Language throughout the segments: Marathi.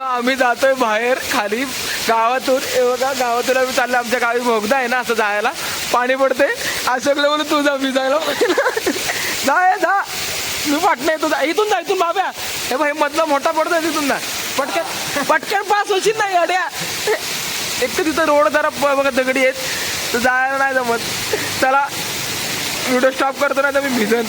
आम्ही जातोय बाहेर खाली गावातून. एवढा बघा गावातून आम्ही चाललो आमच्या गावी भोगदा आहे ना असं जायला. पाणी पडते अशोक लोक तू जा मी जायला. जाय जा. मी वाटणं येतो जा. इथून जा इथून बाब्या. हे भाई मधला मोठा पडतोय तिथून ना पटकन पटकन पास होशील नाही अड्या एक तर तिथं रोड जरा बघा दगडी आहेत. तर जायला नाही जमत. चला व्हिडिओ स्टॉप करतो ना तर मी भिजन.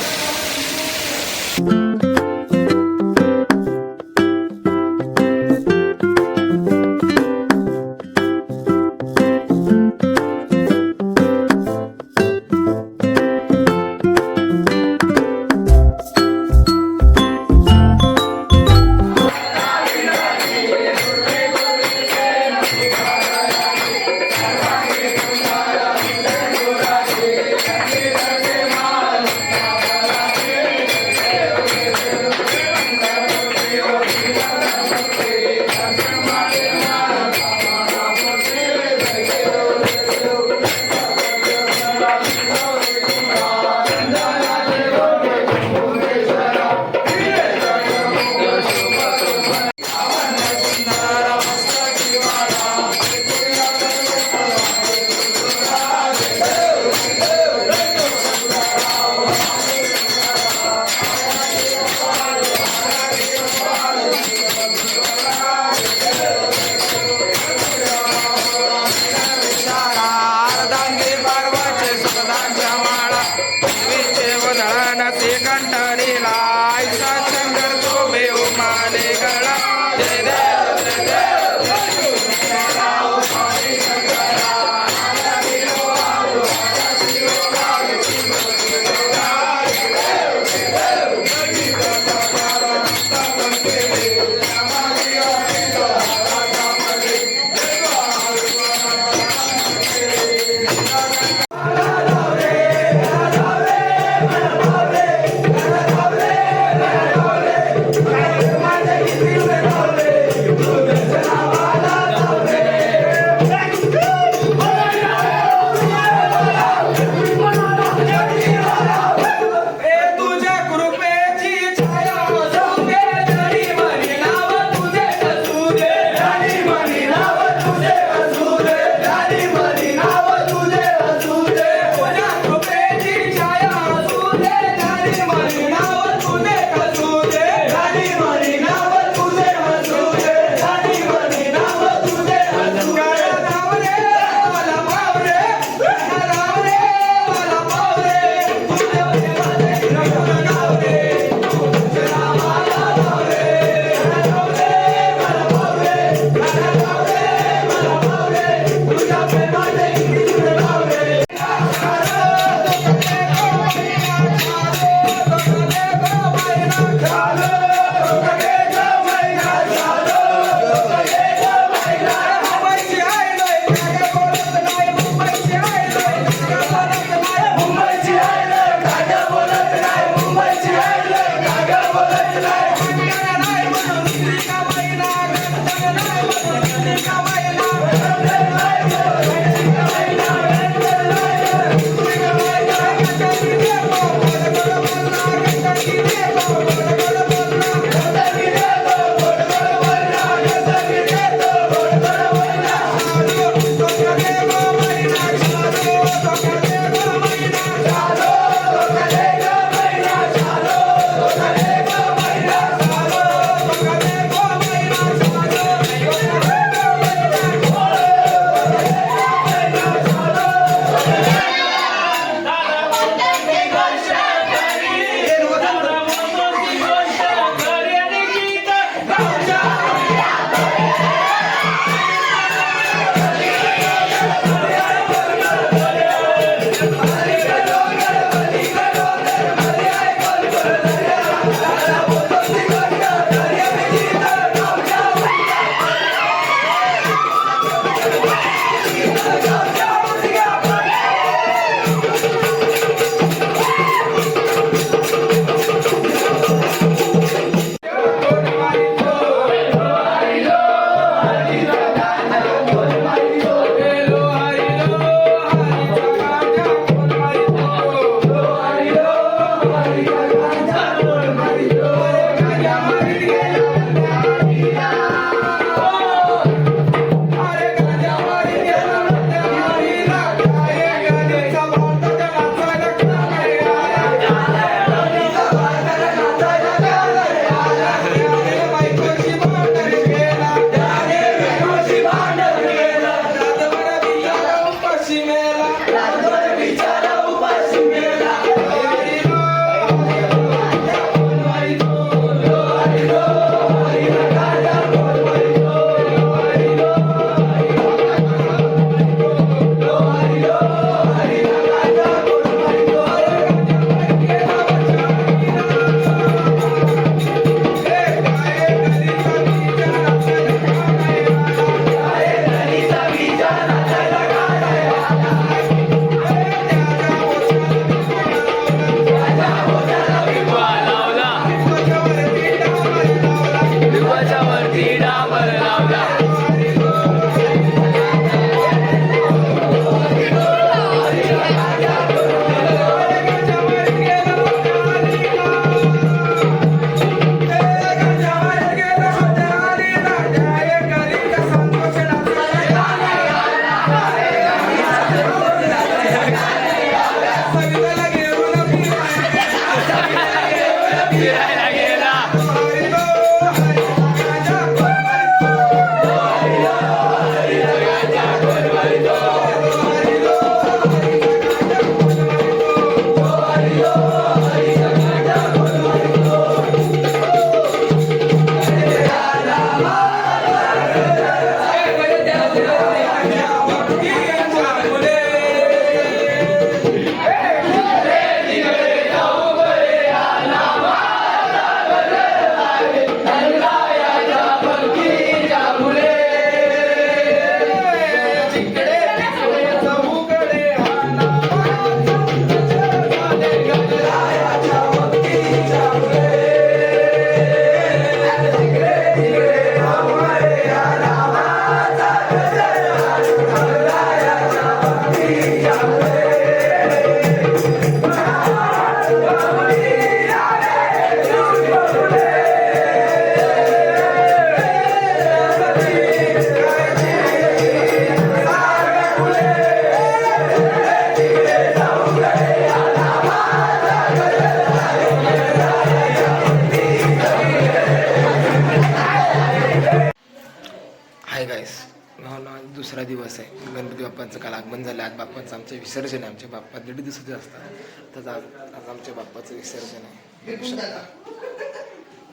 गणपती बाप्पांचं काल आगमन झालं. आज बाप्पांचं आमचं विसर्जन आहे. आमच्या बाप्पा दीड दिवसाचे असतात तर आज आज आमच्या बाप्पाचं विसर्जन आहे.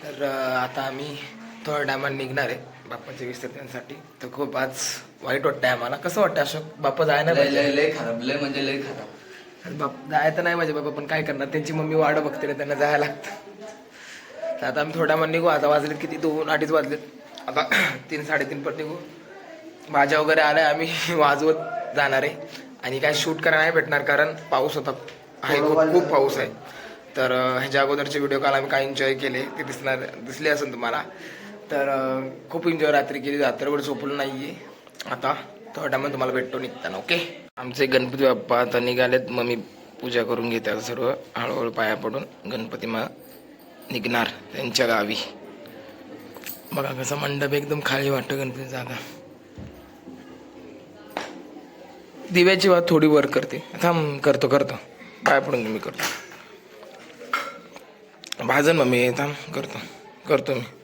तर आता आम्ही थोड्या टायमात निघणार आहे बाप्पाच्या विसर्जनासाठी. तर खूप आज वाईट वाटतंय आम्हाला. कसं वाटतं अशोक? बाप्पा जाय ना लय लय लय खराब लय म्हणजे लय खराब. बाप जायचं नाही माझे बाबा पण काय करणार? त्यांची मम्मी वाट बघते ना त्यांना जायला लागतं. तर आता आम्ही थोड्या निघू. आता वाजलेत किती? दोन अडीच वाजलेत. आता तीन साडेतीन पर निघू. भाज्या वगैरे आल्या आम्ही वाजवत जाणार आहे. आणि काय शूट करायला नाही भेटणार कारण पाऊस होता. आहे खूप खूप पाऊस आहे. तर ह्याच्या अगोदरचे व्हिडिओ काल आम्ही काय एन्जॉय केले. ते दिसणार दिसले असेल तुम्हाला. तर खूप एन्जॉय रात्री केली. रात्रभर झोपलो नाही आहे आता थोड्या टायमात तुम्हाला भेटतो निघताना ओके आमचे गणपती बाप्पा आता निघालेत. मग मी पूजा करून घेते आता सर्व. हळूहळू पाया पडून गणपती मा निघणार त्यांच्या गावी. बघा कसं मंडप एकदम खाली वाटतं गणपती जागा दिव्याची वात थोडी वर करते. थांब करतो करतो. पाय पडून मी करतो. भाजन मग मी थांब करतो. करतो मी.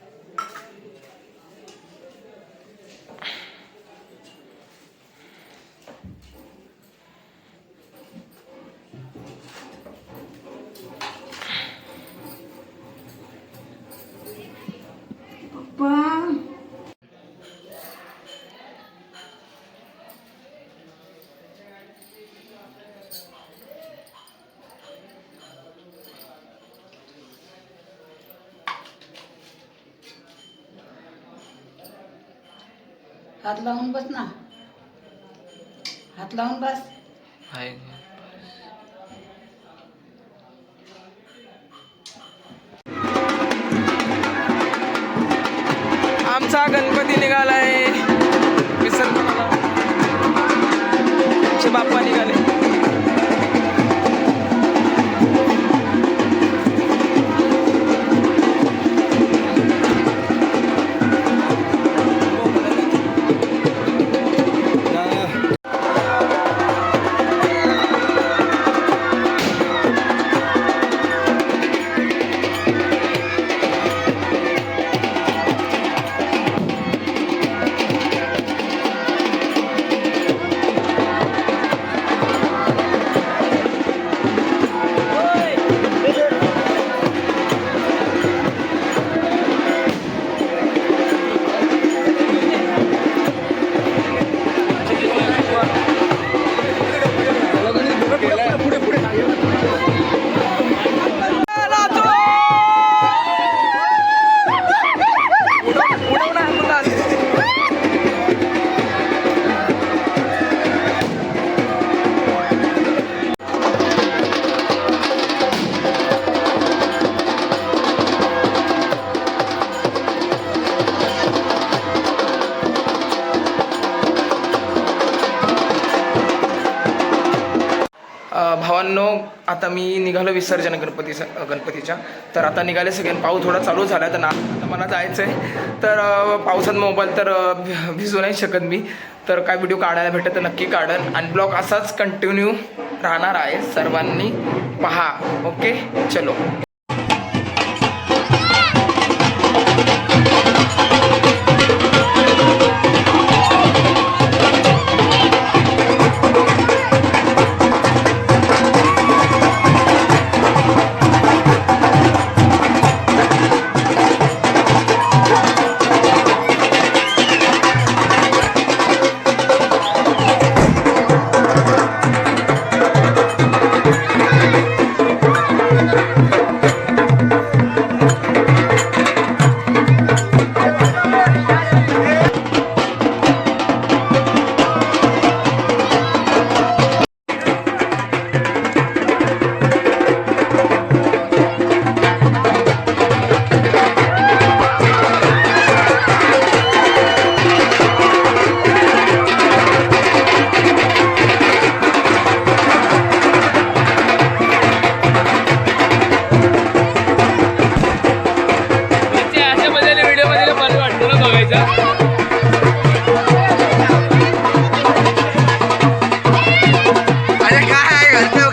हात लावून बस ना. हात लावून बस. आमचा गणपती निघाला आहे विसर्जनाला आता मी निघालो विसर्जन गणपतीचा गणपतीच्या. तर आता निघाले सगळे. पाऊस थोडा चालू झाला तर ना आता मला जायचं आहे तर पावसात मोबाईल तर भि- भिजू नाही शकत मी. तर काय व्हिडिओ काढायला भेटत तर नक्की काढन. आणि ब्लॉग असाच कंटिन्यू राहणार आहे. सर्वांनी पहा. ओके? चलो. here.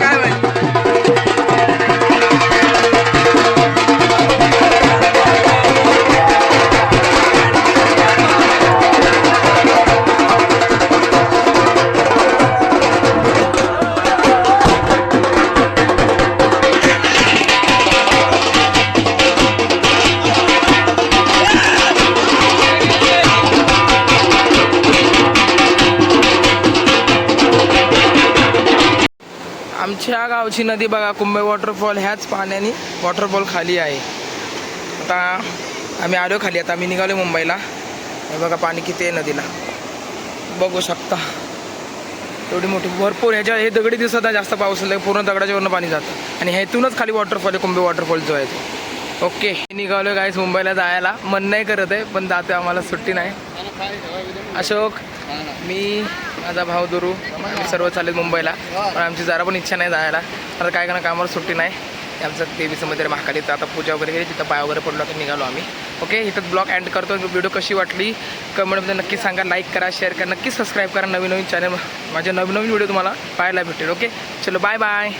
ह्या गावची नदी बघा कुंभे वॉटरफॉल ह्याच पाण्याने वॉटरफॉल खाली आहे. आता आम्ही आलो खाली आता आम्ही निघालो मुंबईला. हे बघा पाणी किती आहे नदीला. बघू शकता. एवढी मोठी भरपूर ह्याच्या हे दगडी दिसत आहे जास्त पाऊस आला पूर्ण दगडाच्यावरनं पाणी जातं. आणि ह्यातूनच खाली वॉटरफॉल आहे कुंभे वॉटरफॉल जो आहे तो. ओके निघालो गाईस मुंबईला जायला. मन नाही करत आहे पण जाते आम्हाला सुट्टी नाही. अशोक मी माझा भाऊ दुरू. आम्ही सर्व चालेल मुंबईला. पण आमची जरा पण इच्छा नाही जायला. आता काय करणार कामावर सुट्टी नाही. आमचं देवीचं मंदिर महाकालीचं आता पूजा वगैरे केली तिथं पाय वगैरे पडलो की निघालो आम्ही. ओके इथं ब्लॉग एंड करतो. व्हिडिओ कशी वाटली कमेंटमध्ये नक्की सांगा. लाईक करा शेअर करा. नक्की सबस्क्राईब करा. नवीन नवीन चॅनल माझे नवीन नवीन व्हिडिओ तुम्हाला पाहायला भेटेल. ओके चलो बाय बाय